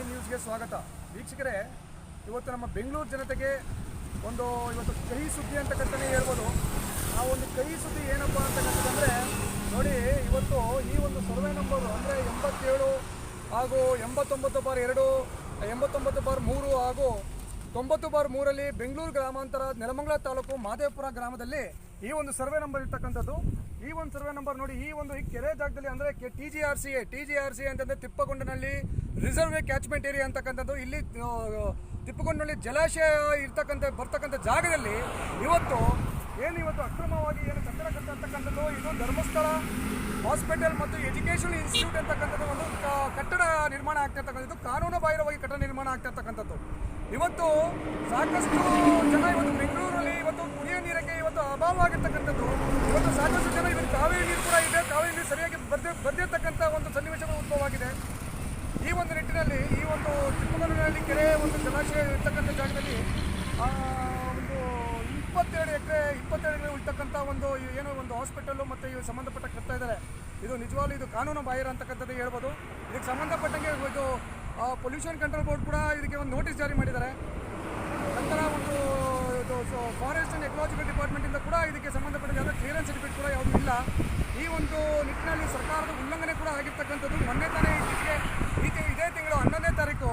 Nine ನ್ಯೂಸ್ಗೆ ಸ್ವಾಗತ. ವೀಕ್ಷಕರೇ, ಇವತ್ತು ನಮ್ಮ ಬೆಂಗಳೂರು ಜನತೆಗೆ ಒಂದು ಇವತ್ತು ಕಹಿ ಸುದ್ದಿ ಅಂತಕ್ಕಂಥನೇ ಹೇಳ್ಬೋದು. ಆ ಒಂದು ಕಹಿ ಸುದ್ದಿ ಏನಪ್ಪ ಅಂತಕ್ಕಂಥದ್ದಂದರೆ, ನೋಡಿ, ಇವತ್ತು ಈ ಒಂದು ಸರ್ವೆ ನಂಬರು ಅಂದರೆ ಎಂಬತ್ತೇಳು ಹಾಗೂ ಎಂಬತ್ತೊಂಬತ್ತು ಬಾರ್ ಎರಡು, ಎಂಬತ್ತೊಂಬತ್ತು ಬಾರ್ ಮೂರು ಹಾಗೂ ತೊಂಬತ್ತು ಬಾರ್ ಮೂರಲ್ಲಿ ಬೆಂಗಳೂರು ಗ್ರಾಮಾಂತರ, ನೆಲಮಂಗಲ ತಾಲೂಕು ಮಾದೇಪುರ ಗ್ರಾಮದಲ್ಲಿ ಈ ಒಂದು ಸರ್ವೆ ನಂಬರ್ ಇರ್ತಕ್ಕಂಥದ್ದು, ಈ ಒಂದು ಸರ್ವೆ ನಂಬರ್ ನೋಡಿ, ಈ ಒಂದು ಈ ಕೆರೆ ಜಾಗದಲ್ಲಿ ಅಂದರೆ T G R C A T G R C ಅಂತಂದರೆ ತಿಪ್ಪಗೊಂಡನಲ್ಲಿ ರಿಸರ್ವ್ ಕ್ಯಾಚ್ಮೆಂಟ್ ಏರಿಯಾ ಅಂತಕ್ಕಂಥದ್ದು. ಇಲ್ಲಿ ತಿಪ್ಪಗೊಂಡನಲ್ಲಿ ಜಲಾಶಯ ಇರ್ತಕ್ಕಂಥ, ಬರ್ತಕ್ಕಂಥ ಜಾಗದಲ್ಲಿ ಇವತ್ತು ಏನು ಇವತ್ತು ಅಕ್ರಮವಾಗಿ ಏನು ಕಟ್ಟಡ ಕಟ್ಟಿರ್ತಕ್ಕಂಥದ್ದು ಇದು ಧರ್ಮಸ್ಥಳ ಹಾಸ್ಪಿಟಲ್ ಮತ್ತು ಎಜುಕೇಷನ್ ಇನ್ಸ್ಟಿಟ್ಯೂಟ್ ಅಂತಕ್ಕಂಥದ್ದು ಒಂದು ಕಟ್ಟಡ ನಿರ್ಮಾಣ ಆಗ್ತಿರ್ತಕ್ಕಂಥದ್ದು ಕಾನೂನು ಬಾಹಿರವಾಗಿ ಕಟ್ಟಡ ನಿರ್ಮಾಣ ಆಗ್ತಿರ್ತಕ್ಕಂಥದ್ದು ಇವತ್ತು ಸಾಕಷ್ಟು ಜನ ಇವತ್ತು ಬೆಂಗಳೂರಲ್ಲಿ ಇವತ್ತು ಕುಡಿಯೋ ನೀರಿಗೆ ಇವತ್ತು ಅಭಾವ ಆಗಿರ್ತಕ್ಕಂಥದ್ದು. ಇವತ್ತು ಸಾಕಷ್ಟು ಜನ ಇವತ್ತು ಕಾವೇರಿ ನೀರು ಕೂಡ ಇದೆ. ಕಾವೇರಿ ನೀರು ಸರಿಯಾಗಿ ಬರ್ದೇ ಬರ್ದಿರ್ತಕ್ಕಂಥ ಒಂದು ಸನ್ನಿವೇಶಗಳು ಉದ್ಭವವಾಗಿದೆ. ಈ ಒಂದು ನಿಟ್ಟಿನಲ್ಲಿ, ಈ ಒಂದು ಚಿಕ್ಕಮಗಳೂರಿನಲ್ಲಿ ಕೆರೆ, ಒಂದು ಜಲಾಶಯ ಇರ್ತಕ್ಕಂಥ ಜಾಗದಲ್ಲಿ ಒಂದು ಇಪ್ಪತ್ತೆರಡು ಎಕರೆ ಇಪ್ಪತ್ತೆರಡು ಎಕರೆ ಇರ್ತಕ್ಕಂಥ ಒಂದು ಏನೋ ಒಂದು ಹಾಸ್ಪಿಟಲು ಮತ್ತು ಇವು ಸಂಬಂಧಪಟ್ಟ ಕಟ್ತಾ ಇದ್ದಾರೆ. ಇದು ನಿಜವಾಗ್ಲೂ ಇದು ಕಾನೂನು ಬಾಹಿರ ಅಂತಕ್ಕಂಥದ್ದು ಹೇಳ್ಬೋದು. ಇದಕ್ಕೆ ಸಂಬಂಧಪಟ್ಟಂಗೆ ಇದು ಪೊಲ್ಯೂಷನ್ ಕಂಟ್ರೋಲ್ ಬೋರ್ಡ್ ಕೂಡ ಇದಕ್ಕೆ ಒಂದು ನೋಟಿಸ್ ಜಾರಿ ಮಾಡಿದ್ದಾರೆ. ನಂತರ ಒಂದು, ಇದು ಫಾರೆಸ್ಟ್ ಆ್ಯಂಡ್ ಎಕಲಾಜಿಕಲ್ ಡಿಪಾರ್ಟ್ಮೆಂಟಿಂದ ಕೂಡ ಇದಕ್ಕೆ ಸಂಬಂಧಪಟ್ಟ ಯಾವುದೇ ಕ್ಲಿಯರೆನ್ಸ್ ಸರ್ಟಿಫಿಕೇಟ್ ಕೂಡ ಯಾವುದೂ ಇಲ್ಲ. ಈ ಒಂದು ನಿಟ್ಟಿನಲ್ಲಿ ಸರ್ಕಾರದ ಉಲ್ಲಂಘನೆ ಕೂಡ ಆಗಿರ್ತಕ್ಕಂಥದ್ದು ಮೊನ್ನೆ ತಾನೇ ಈ ತಿಂಗಳು ಇದೇ ತಿಂಗಳು ಹನ್ನೊಂದನೇ ತಾರೀಕು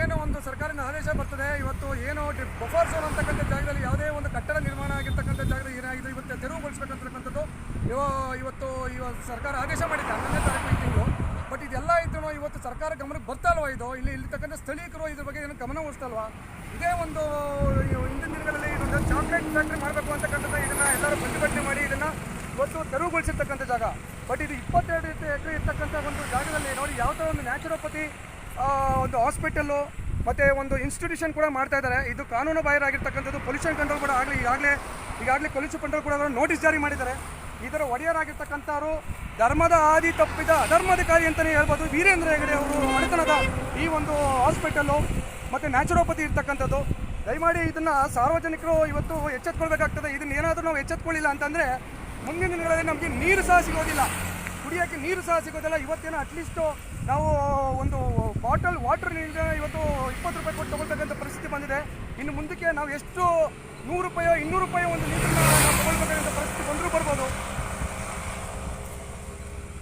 ಏನೋ ಒಂದು ಸರ್ಕಾರದ ಆದೇಶ ಬರ್ತದೆ. ಇವತ್ತು ಏನು ಬಫರ್ ಝೋನ್ ಅಂತಕ್ಕಂಥ ಜಾಗದಲ್ಲಿ ಯಾವುದೇ ಒಂದು ಕಟ್ಟಡ ನಿರ್ಮಾಣ ಆಗಿರ್ತಕ್ಕಂಥ ಜಾಗದಲ್ಲಿ ಏನಾಗಿದೆ, ಇವತ್ತು ತೆರವುಗೊಳಿಸ್ಬೇಕಂತಕ್ಕಂಥದ್ದು, ಇವ, ಇವತ್ತು ಇವತ್ತು ಸರ್ಕಾರ ಆದೇಶ ಮಾಡಿದೆ ಹನ್ನೊಂದನೇ ತಾರೀಕು ಈ ತಿಂಗಳು. ಬಟ್ ಇದೆಲ್ಲ ಇದ್ದು ಇವತ್ತು ಸರ್ಕಾರ ಗಮನಕ್ಕೆ ಬರ್ತಾಲ್ವಾ ಇದು? ಇಲ್ಲಿ ಇಲ್ಲಿರ್ತಕ್ಕಂಥ ಸ್ಥಳೀಯರು ಇದ್ರ ಬಗ್ಗೆ ಏನು ಗಮನ ವಹಿಸ್ತಲ್ವಾ ಇದೇ ಒಂದು ಹಿಂದಿನ ದಿನಗಳಲ್ಲಿ ಇದೊಂದು ಚಾಕ್ಲೇಟ್ ಫ್ಯಾಕ್ಟ್ರಿ ಮಾಡಬೇಕು ಅಂತಕ್ಕಂಥದ್ದು ಇದನ್ನ ಎಲ್ಲರೂ ಪ್ರತಿಭಟನೆ ಮಾಡಿ ಇದನ್ನ ಇವತ್ತು ತೆರವುಗೊಳಿಸಿರ್ತಕ್ಕಂಥ ಜಾಗ. ಬಟ್ ಇದು ಇಪ್ಪತ್ತೆರಡು ಎಕರೆ ಇರ್ತಕ್ಕಂಥ ಒಂದು ಜಾಗದಲ್ಲಿ ನೋಡಿ, ಯಾವ ಥರ ಒಂದು ನ್ಯಾಚುರೋಪತಿ ಒಂದು ಹಾಸ್ಪಿಟಲ್ಲು ಮತ್ತು ಒಂದು ಇನ್ಸ್ಟಿಟ್ಯೂಷನ್ ಕೂಡ ಮಾಡ್ತಾ ಇದ್ದಾರೆ. ಇದು ಕಾನೂನು ಬಾಹಿರ ಆಗಿರ್ತಕ್ಕಂಥದ್ದು ಪೊಲ್ಯೂಷನ್ ಕಂಟ್ರೋಲ್ ಕೂಡ ಆಗಲಿ, ಈಗಾಗಲೇ ಈಗಾಗಲೇ ಪೊಲ್ಯೂಷನ್ ಕಂಟ್ರೋಲ್ ಕೂಡ ನೋಟಿಸ್ ಜಾರಿ ಮಾಡಿದ್ದಾರೆ. ಇದರ ಒಡೆಯರಾಗಿರ್ತಕ್ಕಂಥವರು ಧರ್ಮದ ಆದಿ ತಪ್ಪಿದ ಅಧರ್ಮಾಧಿಕಾರಿ ಅಂತಲೇ ಹೇಳ್ಬೋದು. ವೀರೇಂದ್ರ ಹೆಗಡೆ ಅವರು ಒಡೆತನದ ಈ ಒಂದು ಹಾಸ್ಪಿಟಲು ಮತ್ತು ನ್ಯಾಚುರೋಪತಿ ಇರ್ತಕ್ಕಂಥದ್ದು. ದಯಮಾಡಿ ಇದನ್ನು ಸಾರ್ವಜನಿಕರು ಇವತ್ತು ಎಚ್ಚೆತ್ಕೊಳ್ಬೇಕಾಗ್ತದೆ. ಇದನ್ನ ಏನಾದರೂ ನಾವು ಎಚ್ಚೆತ್ಕೊಳ್ಳಿಲ್ಲ ಅಂತಂದರೆ ಮುಂದಿನ ದಿನಗಳಲ್ಲಿ ನಮಗೆ ನೀರು ಸಹ ಸಿಗೋದಿಲ್ಲ. ಕುಡಿಯೋಕ್ಕೆ ನೀರು ಸಹ ಸಿಗೋದಿಲ್ಲ. ಇವತ್ತೇನೋ ಅಟ್ಲೀಸ್ಟು ನಾವು ಒಂದು ಬಾಟಲ್ ವಾಟರ್ ಇವತ್ತು ಇಪ್ಪತ್ತು ರೂಪಾಯಿ ಕೊಟ್ಟು ತಗೊಳ್ತಕ್ಕಂಥ ಪರಿಸ್ಥಿತಿ ಬಂದಿದೆ. ಇನ್ನು ಮುಂದಕ್ಕೆ ನಾವು ಎಷ್ಟು ನೂರು ರೂಪಾಯೋ, ಇನ್ನೂರು ರೂಪಾಯಿ ಒಂದು ಲೀಟರ್ನ ನಾವು ತಗೊಳ್ಬೇಕಂತ ಪರಿಸ್ಥಿತಿ ಬಂದರೂ ಬರ್ಬೋದು.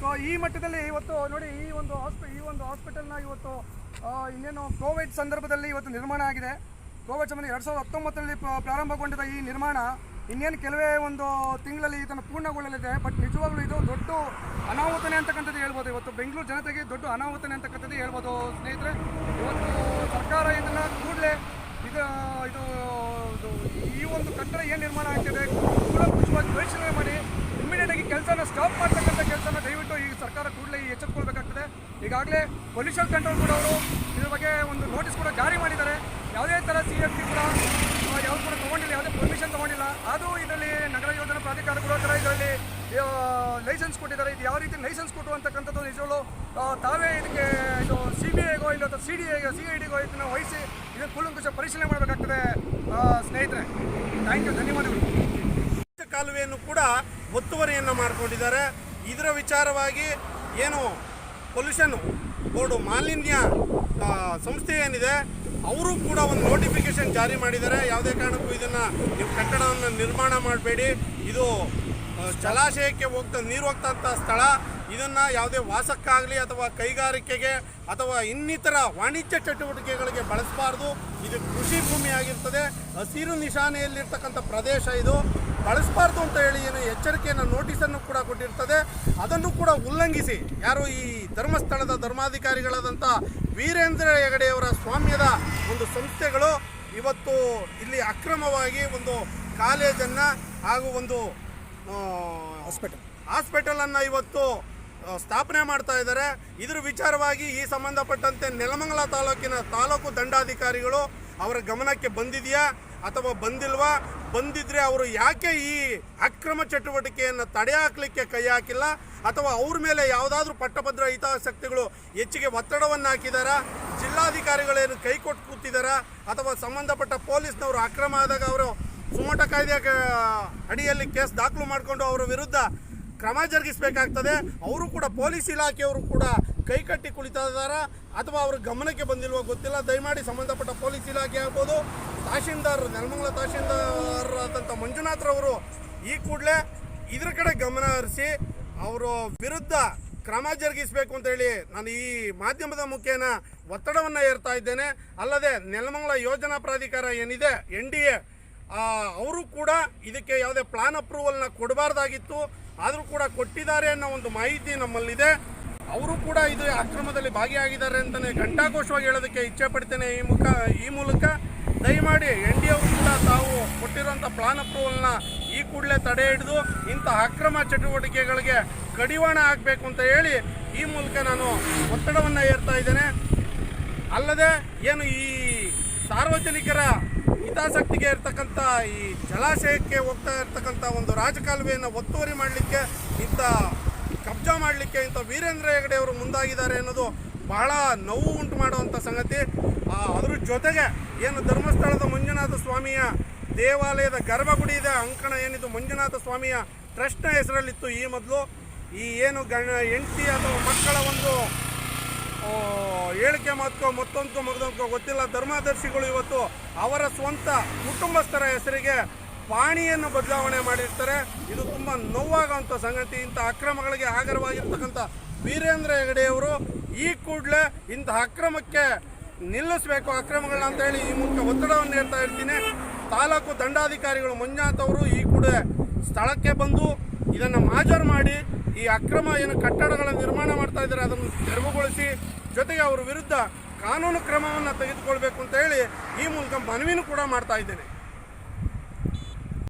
ಸೊ ಈ ಮಟ್ಟದಲ್ಲಿ ಇವತ್ತು ನೋಡಿ, ಈ ಒಂದು ಹಾಸ್ಪಿ ಈ ಒಂದು ಹಾಸ್ಪಿಟಲ್ನ ಇವತ್ತು ಇನ್ನೇನು ಕೋವಿಡ್ ಸಂದರ್ಭದಲ್ಲಿ ಇವತ್ತು ನಿರ್ಮಾಣ ಆಗಿದೆ. ಕೋವಿಡ್ ಸಂಬಂಧ ಎರಡು ಸಾವಿರದ ಹತ್ತೊಂಬತ್ತರಲ್ಲಿ ಪ್ರ- ಪ್ರಾರಂಭಗೊಂಡಿದ್ದ ಈ ನಿರ್ಮಾಣ ಇನ್ನೇನು ಕೆಲವೇ ಒಂದು ತಿಂಗಳಲ್ಲಿ ಇದನ್ನು ಪೂರ್ಣಗೊಳ್ಳಲಿದೆ ಬಟ್ ನಿಜವಾಗ್ಲೂ ಇದು ದೊಡ್ಡ ಅನಾಹುತನೆ ಅಂತಕ್ಕಂಥದ್ದು ಹೇಳ್ಬೋದು. ಇವತ್ತು ಬೆಂಗಳೂರು ಜನತೆಗೆ ದೊಡ್ಡ ಅನಾಹುತನೇ ಅಂತಕ್ಕಂಥದ್ದು ಹೇಳ್ಬೋದು. ಸ್ನೇಹಿತರೆ, ಇವತ್ತು ಸರ್ಕಾರ ಇದನ್ನು ಕೂಡಲೇ ಇದು ಈ ಒಂದು ಕಟ್ಟಡ ಏನು ನಿರ್ಮಾಣ ಆಗ್ತಿದೆ ಕೂಲಂಕುಷವಾಗಿ ಪರಿಶೀಲನೆ ಮಾಡಿ. ಇಮಿಡಿಯೇಟ್ ಆಗಿ ಕೆಲಸನ ಸ್ಟಾಪ್ ಮಾಡ್ತಕ್ಕಂಥ ಕೆಲಸನ ದಯವಿಟ್ಟು ಈ ಸರ್ಕಾರ ಕೂಡಲೇ ಎಚ್ಚೆತ್ಕೊಳ್ಬೇಕಾಗ್ತದೆ. ಈಗಾಗಲೇ ಪೊಲ್ಯೂಷನ್ ಕಂಟ್ರೋಲ್ ಕೂಡ ಅವರು ಇದ್ರ ಬಗ್ಗೆ ಒಂದು ನೋಟಿಸ್ ಕೂಡ ಜಾರಿ ಮಾಡಿದ್ದಾರೆ. ಯಾವುದೇ ಥರ ಸಿ ಎಫ್ ಟಿ ಕೂಡ ಯಾವ್ದು ಕೂಡ ತೊಗೊಂಡಿಲ್ಲ, ಯಾವುದೇ ಪರ್ಮಿಷನ್ ತೊಗೊಂಡಿಲ್ಲ. ಅದು ಇದರಲ್ಲಿ ನಗರ ಯೋಜನಾ ಪ್ರಾಧಿಕಾರ ಕೂಡ ಥರ ಇದರಲ್ಲಿ ಲೈಸೆನ್ಸ್ ಕೊಟ್ಟಿದ್ದಾರೆ. ಇದು ಯಾವ ರೀತಿ ಲೈಸೆನ್ಸ್ ಕೊಟ್ಟು ಅಂತಕ್ಕಂಥದ್ದು ನಿಜವೂ ತಾವೇ ಇದಕ್ಕೆ ಇದು ಸಿ ಬಿ ಐಗೋ ಇಲ್ಲ ಸಿ ಡಿ ಐಗೋ ಸಿ ಐ ಡಿಗೋ ಇದನ್ನು ವಹಿಸಿ ಇದನ್ನು ಕೂಲಂಕುಷ ಪರಿಶೀಲನೆ ಮಾಡಬೇಕಾಗ್ತದೆ ಸ್ನೇಹಿತರೆ. ಥ್ಯಾಂಕ್ ಯು ಧನ್ಯವಾದಗಳು. ಕಾಲುವೆಯನ್ನು ಕೂಡ ಒತ್ತುವರಿಯನ್ನು ಮಾಡಿಕೊಂಡಿದ್ದಾರೆ. ಇದರ ವಿಚಾರವಾಗಿ ಏನು ಪೊಲ್ಯೂಷನ್ ಬೋರ್ಡು ಮಾಲಿನ್ಯ ಸಂಸ್ಥೆ ಏನಿದೆ, ಅವರು ಕೂಡ ಒಂದು ನೋಟಿಫಿಕೇಶನ್ ಜಾರಿ ಮಾಡಿದ್ದಾರೆ. ಯಾವುದೇ ಕಾರಣಕ್ಕೂ ಇದನ್ನು ನೀವು ಕಟ್ಟಡವನ್ನು ನಿರ್ಮಾಣ ಮಾಡಬೇಡಿ. ಇದು ಜಲಾಶಯಕ್ಕೆ ಹೋಗ್ತಾ, ನೀರು ಹೋಗ್ತಂಥ ಸ್ಥಳ. ಇದನ್ನು ಯಾವುದೇ ವಾಸಕ್ಕಾಗಲಿ ಅಥವಾ ಕೈಗಾರಿಕೆಗೆ ಅಥವಾ ಇನ್ನಿತರ ವಾಣಿಜ್ಯ ಚಟುವಟಿಕೆಗಳಿಗೆ ಬಳಸಬಾರ್ದು. ಇದು ಕೃಷಿ ಭೂಮಿ ಆಗಿರ್ತದೆ ಹಸಿರು ನಿಶಾನೆಯಲ್ಲಿರ್ತಕ್ಕಂಥ ಪ್ರದೇಶ ಇದು. ಬಳಸಬಾರ್ದು ಅಂತ ಹೇಳಿ ಏನು ಎಚ್ಚರಿಕೆಯನ್ನು ನೋಟಿಸನ್ನು ಕೂಡ ಕೊಟ್ಟಿರ್ತದೆ. ಅದನ್ನು ಕೂಡ ಉಲ್ಲಂಘಿಸಿ. ಯಾರು ಈ ಧರ್ಮಸ್ಥಳದ ಧರ್ಮಾಧಿಕಾರಿಗಳಾದಂಥ ವೀರೇಂದ್ರ ಹೆಗಡೆಯವರ ಸ್ವಾಮ್ಯದ ಒಂದು ಸಂಸ್ಥೆಗಳು ಇವತ್ತು ಇಲ್ಲಿ ಅಕ್ರಮವಾಗಿ ಒಂದು ಕಾಲೇಜನ್ನು ಹಾಗೂ ಒಂದು ಹಾಸ್ಪಿಟಲ್. ಹಾಸ್ಪಿಟಲನ್ನು ಇವತ್ತು ಸ್ಥಾಪನೆ ಮಾಡ್ತಾ ಇದ್ದಾರೆ. ಇದರ ವಿಚಾರವಾಗಿ ಈ ಸಂಬಂಧಪಟ್ಟಂತೆ ನೆಲಮಂಗಲ ತಾಲೂಕಿನ ತಾಲೂಕು ದಂಡಾಧಿಕಾರಿಗಳು ಅವರ ಗಮನಕ್ಕೆ ಬಂದಿದೆಯಾ ಅಥವಾ ಬಂದಿಲ್ವಾ? ಬಂದಿದ್ರೆ ಅವರು ಯಾಕೆ ಈ ಅಕ್ರಮ ಚಟುವಟಿಕೆಯನ್ನು ತಡೆ ಹಾಕಲಿಕ್ಕೆ ಕೈ ಹಾಕಿಲ್ಲ? ಅಥವಾ ಅವ್ರ ಮೇಲೆ ಯಾವುದಾದ್ರೂ ಪಟ್ಟಭದ್ರ ಹಿತಾಸಕ್ತಿಗಳು ಹೆಚ್ಚಿಗೆ ಒತ್ತಡವನ್ನು ಹಾಕಿದಾರಾ ಜಿಲ್ಲಾಧಿಕಾರಿಗಳೇನು ಕೈ ಕೊಟ್ಟು ಕೂತಿದ್ದಾರಾ ಅಥವಾ ಸಂಬಂಧಪಟ್ಟ ಪೊಲೀಸ್ನವರು ಅಕ್ರಮ ಆದಾಗ ಅವರು ಸುಮೋಟ ಕಾಯ್ದೆ ಅಡಿಯಲ್ಲಿ ಕೇಸ್ ದಾಖಲು ಮಾಡಿಕೊಂಡು ಅವರ ವಿರುದ್ಧ ಕ್ರಮ ಜರುಗಿಸಬೇಕಾಗ್ತದೆ. ಅವರು ಕೂಡ ಪೊಲೀಸ್ ಇಲಾಖೆಯವರು ಕೂಡ ಕೈ ಕಟ್ಟಿ ಕುಳಿತಾ ಇದ್ದಾರಾ. ಅಥವಾ ಅವ್ರ ಗಮನಕ್ಕೆ ಬಂದಿಲ್ವೋ ಗೊತ್ತಿಲ್ಲ. ದಯಮಾಡಿ ಸಂಬಂಧಪಟ್ಟ ಪೊಲೀಸ್ ಇಲಾಖೆ ಆಗ್ಬೋದು. ತಹಶೀಲ್ದಾರ್, ನೆಲಮಂಗಲ ತಹಶೀಲ್ದಾರ್ ಆದಂಥ ಮಂಜುನಾಥ್ರವರು ಈ ಕೂಡಲೇ ಇದ್ರ ಕಡೆ ಗಮನ ಹರಿಸಿ ಅವರ ವಿರುದ್ಧ ಕ್ರಮ ಜರುಗಿಸಬೇಕು ಅಂತ ಹೇಳಿ ನಾನು ಈ ಮಾಧ್ಯಮದ ಮುಖೇನ ಒತ್ತಡವನ್ನು ಏರ್ತಾ ಇದ್ದೇನೆ. ಅಲ್ಲದೆ ನೆಲಮಂಗಲ ಯೋಜನಾ ಪ್ರಾಧಿಕಾರ ಏನಿದೆ, ಎನ್ ಡಿ ಅವರು ಕೂಡ ಇದಕ್ಕೆ ಯಾವುದೇ ಪ್ಲಾನ್ ಅಪ್ರೂವಲ್ನ ಕೊಡಬಾರ್ದಾಗಿತ್ತು. ಆದರೂ ಕೂಡ ಕೊಟ್ಟಿದ್ದಾರೆ ಅನ್ನೋ ಒಂದು ಮಾಹಿತಿ ನಮ್ಮಲ್ಲಿದೆ. ಅವರು ಕೂಡ ಇದು ಅಕ್ರಮದಲ್ಲಿ ಭಾಗಿಯಾಗಿದ್ದಾರೆ ಅಂತಲೇ ಘಂಟಾಘೋಷವಾಗಿ ಹೇಳೋದಕ್ಕೆ ಇಚ್ಛೆ ಪಡ್ತೇನೆ ಈ ಮುಖ, ಈ ಮೂಲಕ. ದಯಮಾಡಿ ಎನ್ ಡಿ ಅವರು ಕೂಡ ತಾವು ಕೊಟ್ಟಿರುವಂಥ ಪ್ಲಾನ್ ಅಪ್ರೂವಲ್ನ ಈ ಕೂಡಲೇ ತಡೆ ಹಿಡಿದು ಇಂಥ ಅಕ್ರಮ ಚಟುವಟಿಕೆಗಳಿಗೆ ಕಡಿವಾಣ ಹಾಕಬೇಕು ಅಂತ ಹೇಳಿ ಈ ಮೂಲಕ ನಾನು ಒತ್ತಡವನ್ನು ಏರ್ತಾ ಇದ್ದೇನೆ. ಅಲ್ಲದೆ ಏನು ಈ ಸಾರ್ವಜನಿಕರ ಹಿತಾಸಕ್ತಿಗೆ ಇರ್ತಕ್ಕಂಥ ಈ ಜಲಾಶಯಕ್ಕೆ ಹೋಗ್ತಾ ಇರ್ತಕ್ಕಂಥ ಒಂದು ರಾಜಕಾಲುವೆಯನ್ನು ಒತ್ತುವರಿ ಮಾಡಲಿಕ್ಕೆ, ಇಂಥ ಕಬ್ಜಾ ಮಾಡಲಿಕ್ಕೆ ಇಂಥ ವೀರೇಂದ್ರ ಹೆಗಡೆ ಅವರು ಮುಂದಾಗಿದ್ದಾರೆ ಅನ್ನೋದು ಬಹಳ ನೋವು ಉಂಟು ಮಾಡುವಂಥ ಸಂಗತಿ. ಅದ್ರ ಜೊತೆಗೆ ಏನು ಧರ್ಮಸ್ಥಳದ ಮಂಜುನಾಥ ಸ್ವಾಮಿಯ ದೇವಾಲಯದ ಗರ್ಭಗುಡಿ ಇದೆ, ಅಂಕಣ ಏನಿದು, ಮಂಜುನಾಥ ಸ್ವಾಮಿಯ ಟ್ರಸ್ಟ್ನ ಹೆಸರಲ್ಲಿತ್ತು ಈ ಮೊದಲು. ಈ ಏನು ಗಣ ಹೆಂಡತಿ ಅಥವಾ ಮಕ್ಕಳ ಒಂದು ಹೇಳಿಕೆ ಮಾತುಕೋ ಮತ್ತೊಂದು ಮಗದೊಂದು ಗೊತ್ತಿಲ್ಲ. ಧರ್ಮದರ್ಶಿಗಳು ಇವತ್ತು ಅವರ ಸ್ವಂತ ಕುಟುಂಬಸ್ಥರ ಹೆಸರಿಗೆ ಪಾಣಿಯನ್ನು ಬದಲಾವಣೆ ಮಾಡಿರ್ತಾರೆ. ಇದು ತುಂಬ ನೋವಾಗುವಂಥ ಸಂಗತಿ. ಇಂಥ ಅಕ್ರಮಗಳಿಗೆ ಆಗರವಾಗಿರ್ತಕ್ಕಂಥ ವೀರೇಂದ್ರ ಹೆಗಡೆಯವರು ಈ ಕೂಡಲೇ ಇಂಥ ಅಕ್ರಮಕ್ಕೆ ನಿಲ್ಲಿಸಬೇಕು, ಅಕ್ರಮಗಳನ್ನ ಅಂತ ಹೇಳಿ ಈ ಮೂಲಕ ಒತ್ತಡವನ್ನು ಹೇಳ್ತಾ ಇರ್ತೀನಿ. ತಾಲೂಕು ದಂಡಾಧಿಕಾರಿಗಳು ಮಂಜುನಾಥ್ ಈ ಕೂಡ ಸ್ಥಳಕ್ಕೆ ಬಂದು ಇದನ್ನು ಮಾಜರ್ ಮಾಡಿ ಈ ಅಕ್ರಮ ಏನು ಕಟ್ಟಡಗಳ ನಿರ್ಮಾಣ ಮಾಡ್ತಾ ಇದ್ದಾರೆ, ಅದನ್ನು ತೆರವುಗೊಳಿಸಿ ಜೊತೆಗೆ ಅವರ ವಿರುದ್ಧ ಕಾನೂನು ಕ್ರಮವನ್ನು ತೆಗೆದುಕೊಳ್ಬೇಕು ಅಂತ ಹೇಳಿ ಈ ಮೂಲಕ ಮನವಿನೂ ಕೂಡ ಮಾಡ್ತಾ ಇದ್ದೇನೆ.